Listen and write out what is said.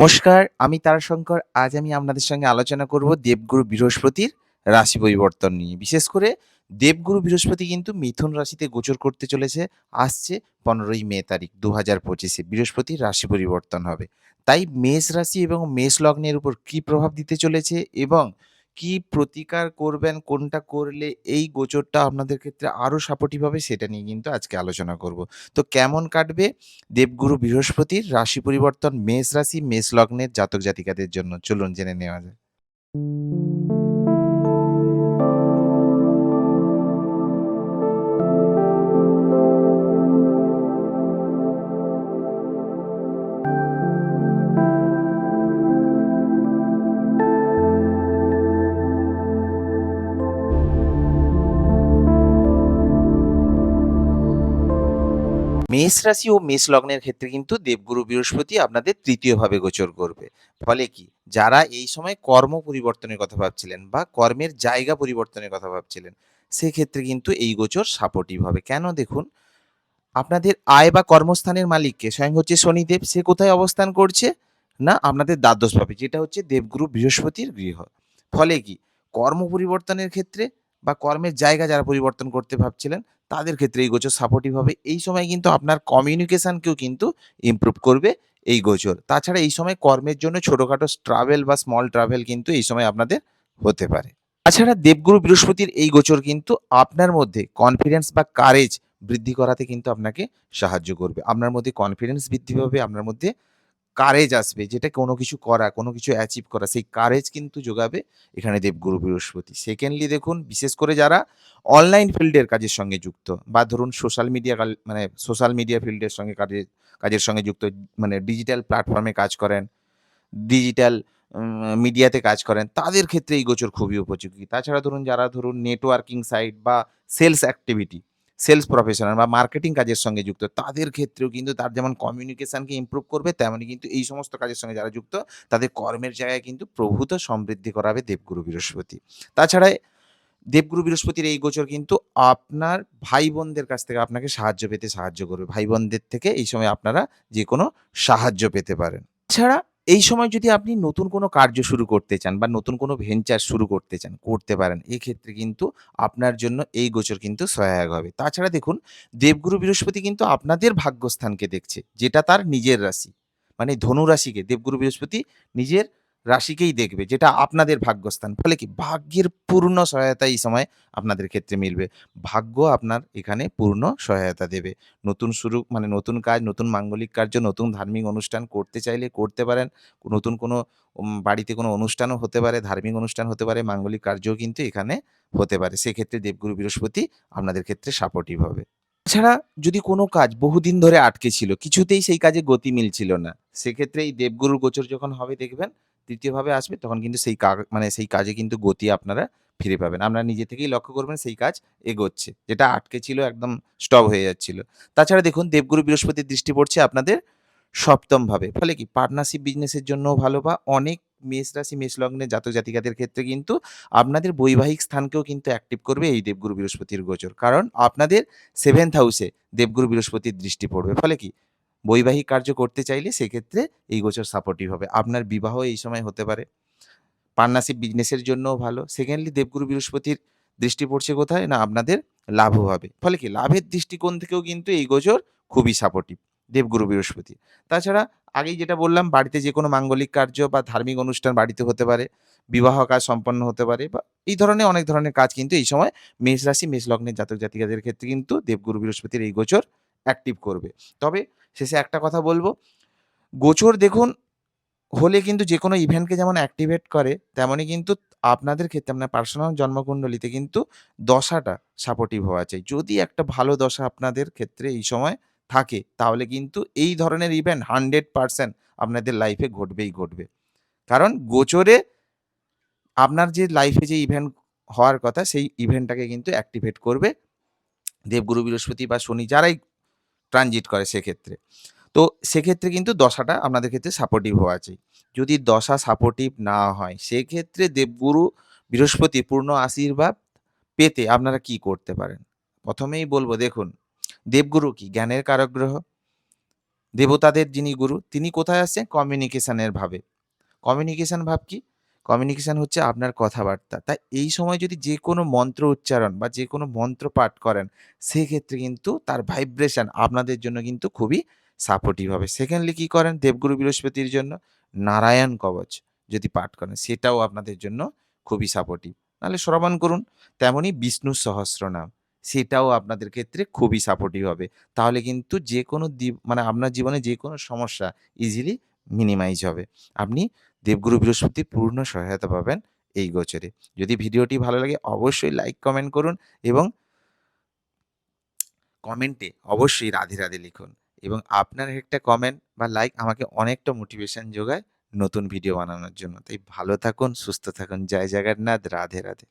নমস্কার, আমি তারাশঙ্কর। আজ আমি আপনাদের সঙ্গে আলোচনা করব দেবগুরু বৃহস্পতির রাশি পরিবর্তন নিয়ে। বিশেষ করে দেবগুরু বৃহস্পতি কিন্তু মিথুন রাশিতে গোচর করতে চলেছে। আসছে ১৫ই মে তারিখ দু হাজার পঁচিশে বৃহস্পতির রাশি পরিবর্তন হবে। তাই মেষ রাশি এবং মেষ লগ্নের উপর কী প্রভাব দিতে চলেছে এবং কী প্রতিকার করবেন, কোনটা করলে এই গোচরটা আপনাদের ক্ষেত্রে আরও সাপোর্টিভ হবে সেটা নিয়ে কিন্তু আজকে আলোচনা করব। তো কেমন কাটবে দেবগুরু বৃহস্পতির রাশি পরিবর্তন মেষ রাশি, মেষ লগ্নের জাতক জাতিকাদের জন্য? চলুন জেনে নেওয়া যাক। মেষ রাশি ও মেষ লগ্নের ক্ষেত্রে কিন্তু দেবগুরু বৃহস্পতি আপনাদের তৃতীয়ভাবে গোচর করবে। ফলে কি? যারা এই সময় কর্ম পরিবর্তনের কথা ভাবছিলেন বা কর্মের জায়গা পরিবর্তনের কথা ভাবছিলেন, সেক্ষেত্রে কিন্তু এই গোচর সাপোর্টিভ হবে। কেন দেখুন, আপনাদের আয় বা কর্মস্থানের মালিককে স্বয়ং হচ্ছে শনিদেব। সে কোথায় অবস্থান করছে? না আপনাদের দ্বাদশভাবে যেটা হচ্ছে দেবগুরু বৃহস্পতির গৃহ। ফলে কি? কর্ম পরিবর্তনের ক্ষেত্রে বা কর্মের জায়গা যারা পরিবর্তন করতে ভাবছিলেন, তাদের ক্ষেত্রে এই গোচর সাপোর্টিভ হবে। এই সময় কিন্তু আপনার কমিউনিকেশনকেও কিন্তু ইমপ্রুভ করবে এই গোচর। তাছাড়া এই সময় কর্মের জন্য ছোটোখাটো ট্রাভেল বা স্মল ট্রাভেল কিন্তু এই সময় আপনাদের হতে পারে। তাছাড়া দেবগুরু বৃহস্পতির এই গোচর কিন্তু আপনার মধ্যে কনফিডেন্স বা কারেজ বৃদ্ধি করাতে কিন্তু আপনাকে সাহায্য করবে। আপনার মধ্যে কনফিডেন্স বৃদ্ধি পাবে, আপনার মধ্যে কারেজ আসবে যেটা কোনো কিছু করা, কোনো কিছু অ্যাচিভ করা সেই কারেজ কিন্তু যোগাবে এখানে দেবগুরু বৃহস্পতি। সেকেন্ডলি দেখুন বিশেষ করে যারা অনলাইন ফিল্ডের কাজের সঙ্গে যুক্ত বা ধরুন সোশ্যাল মিডিয়া মানে সোশ্যাল মিডিয়া ফিল্ডের সঙ্গে কাজে কাজের সঙ্গে যুক্ত মানে ডিজিটাল প্ল্যাটফর্মে কাজ করেন, ডিজিটাল মিডিয়াতে কাজ করেন, তাদের ক্ষেত্রে এই গোচর খুবই উপযোগী। তাছাড়া ধরুন যারা ধরুন নেটওয়ার্কিং সাইট বা সেলস অ্যাক্টিভিটি, সেলস প্রফেশনাল বা মার্কেটিং কাজের সঙ্গে যুক্ত, তাদের ক্ষেত্রেও কিন্তু তার যেমন কমিউনিকেশনকে ইমপ্রুভ করবে, তেমনি কিন্তু এই সমস্ত কাজের সঙ্গে যারা যুক্ত, তাদের কর্মের জায়গায় কিন্তু প্রভূত সমৃদ্ধি করাবে দেবগুরু বৃহস্পতি। তাছাড়া দেবগুরু বৃহস্পতির এই গোচর কিন্তু আপনার ভাই-বোনদের কাছ থেকে আপনাকে সাহায্য পেতে সাহায্য করবে। ভাই-বোনদের থেকে এই সময় আপনারা যে কোনো সাহায্য পেতে পারেন। এছাড়া এই সময় যদি আপনি নতুন কোনো কার্য শুরু করতে চান বা নতুন কোনো ভেঞ্চার শুরু করতে চান, করতে পারেন। এক্ষেত্রে কিন্তু আপনার জন্য এই গোচর কিন্তু সহায়ক হবে। তাছাড়া দেখুন দেবগুরু বৃহস্পতি কিন্তু আপনাদের ভাগ্যস্থানকে দেখছে, যেটা তার নিজের রাশি। মানে ধনু রাশিকে দেবগুরু বৃহস্পতি নিজের রাশিকেই দেখবে, যেটা আপনাদের ভাগ্যস্থান। ফলে কি? ভাগ্যের পূর্ণ সহায়তা এই সময় আপনাদের ক্ষেত্রে মিলবে। ভাগ্য আপনার এখানে পূর্ণ সহায়তা দেবে। নতুন শুরু মানে নতুন কাজ, নতুন মাঙ্গলিক কার্য, নতুন ধার্মিক অনুষ্ঠান করতে চাইলে করতে পারেন। নতুন কোনো বাড়িতে কোনো অনুষ্ঠানও হতে পারে, ধার্মিক অনুষ্ঠান হতে পারে, মাঙ্গলিক কার্যও কিন্তু এখানে হতে পারে। সেক্ষেত্রে দেবগুরু বৃহস্পতি আপনাদের ক্ষেত্রে সাপোর্টিভ হবে। এছাড়া যদি কোনো কাজ বহুদিন ধরে আটকে ছিল, কিছুতেই সেই কাজে গতি মিলছিল না, সেক্ষেত্রে এই দেবগুরুর গোচর যখন হবে দেখবেন, তৃতীয়ভাবে আসবে তখন কিন্তু সেই মানে সেই কাজে কিন্তু গতি আপনারা ফিরে পাবেন। আপনারা নিজে থেকেই লক্ষ্য করবেন সেই কাজ এগোচ্ছে। যেটা আটকে ছিল একদম স্টপ হয়ে যাচ্ছিল। তাছাড়া দেখুন দেবগুরু বৃহস্পতির দৃষ্টি পড়ছে আপনাদের সপ্তমভাবে। ফলে কি? পার্টনারশিপ বিজনেসের জন্যও ভালো বা অনেক মেষ রাশি, মেষ লগ্নের জাতক জাতিকাদের ক্ষেত্রে কিন্তু আপনাদের বৈবাহিক স্থানকেও কিন্তু অ্যাক্টিভ করবে এই দেবগুরু বৃহস্পতির গোচর। কারণ আপনাদের 7th হাউসে দেবগুরু বৃহস্পতির দৃষ্টি পড়বে। ফলে কি? বৈবাহিক কার্য করতে চাইলে সেক্ষেত্রে এই গোচর সাপোর্টিভ হবে। আপনার বিবাহ এই সময় হতে পারে। পার্টনারশিপ বিজনেসের জন্যও ভালো। সেকেন্ডলি দেবগুরু বৃহস্পতির দৃষ্টি পড়ছে কোথায়? না আপনাদের লাভও হবে। ফলে কি? লাভের দৃষ্টিকোণ থেকেও কিন্তু এই গোচর খুবই সাপোর্টিভ দেবগুরু বৃহস্পতি। তাছাড়া আগেই যেটা বললাম বাড়িতে যে কোনো মাঙ্গলিক কার্য বা ধার্মিক অনুষ্ঠান বাড়িতে হতে পারে, বিবাহ কাজ সম্পন্ন হতে পারে বা এই ধরনের অনেক ধরনের কাজ কিন্তু এই সময় মেষ রাশি, মেষ লগ্নের জাতক জাতিকাদের ক্ষেত্রে কিন্তু দেবগুরু বৃহস্পতির এই গোচর অ্যাক্টিভ করবে। তবে শেষে একটা কথা বলব গোচর দেখুন হলে কিন্তু যে কোনো ইভেন্টকে যেমন অ্যাক্টিভেট করে, তেমনই কিন্তু আপনাদের ক্ষেত্রে আপনার পার্সোনাল জন্মকুণ্ডলিতে কিন্তু দশাটা সাপোর্টিভ হওয়া চাই। যদি একটা ভালো দশা আপনাদের ক্ষেত্রে এই সময় থাকে, তাহলে কিন্তু এই ধরনের ইভেন্ট 100% আপনাদের লাইফে ঘটবেই ঘটবে। কারণ গোচরে আপনার যে লাইফে যে ইভেন্ট হওয়ার কথা, সেই ইভেন্টটাকে কিন্তু অ্যাক্টিভেট করবে দেবগুরু বৃহস্পতি বা শনি যারাই ট্রানজিট করে সেক্ষেত্রে। তো সেক্ষেত্রে কিন্তু দশাটা আপনাদের ক্ষেত্রে সাপোর্টিভ হওয়া চাই। যদি দশা সাপোর্টিভ না হয়, সেক্ষেত্রে দেবগুরু বৃহস্পতির পূর্ণ আশীর্বাদ পেতে আপনারা কি করতে পারেন? প্রথমেই বলব দেখুন, দেবগুরু কি? জ্ঞানের কারক গ্রহ। দেবতাদের যিনি গুরু তিনি কোথায় আসছেন কমিউনিকেশনের ভাবে কমিউনিকেশন ভাব কি কমিউনিকেশন হচ্ছে আপনার কথাবার্তা। তাই এই সময় যদি যে কোনো মন্ত্র উচ্চারণ বা যে কোনো মন্ত্র পাঠ করেন, সেক্ষেত্রে কিন্তু তার ভাইব্রেশন আপনাদের জন্য কিন্তু খুবই সাপোর্টিভ হবে। সেকেন্ডলি কী করেন? দেবগুরু বৃহস্পতির জন্য নারায়ণ কবচ যদি পাঠ করেন, সেটাও আপনাদের জন্য খুবই সাপোর্টিভ নাহলে শ্রবণ করুন তেমনই বিষ্ণু সহস্রনাম, সেটাও আপনাদের ক্ষেত্রে খুবই সাপোর্টিভ হবে। তাহলে কিন্তু যে কোনো মানে আপনার জীবনে যে কোনো সমস্যা ইজিলি মিনিমাইজ হবে। আপনি দেবগুরু বৃহস্পতি পূর্ণ সহায়তা পাবেন এই গোচরে। যদি ভিডিওটি ভালো লাগে, অবশ্যই লাইক কমেন্ট করুন এবং কমেন্টে অবশ্যই রাধে রাধে লিখুন এবং আপনার একটা কমেন্ট বা লাইক আমাকে অনেকটা মোটিভেশন যোগায় নতুন ভিডিও বানানোর জন্য। তাই ভালো থাকুন, সুস্থ থাকুন। জয় জগন্নাথ, রাধে রাধে।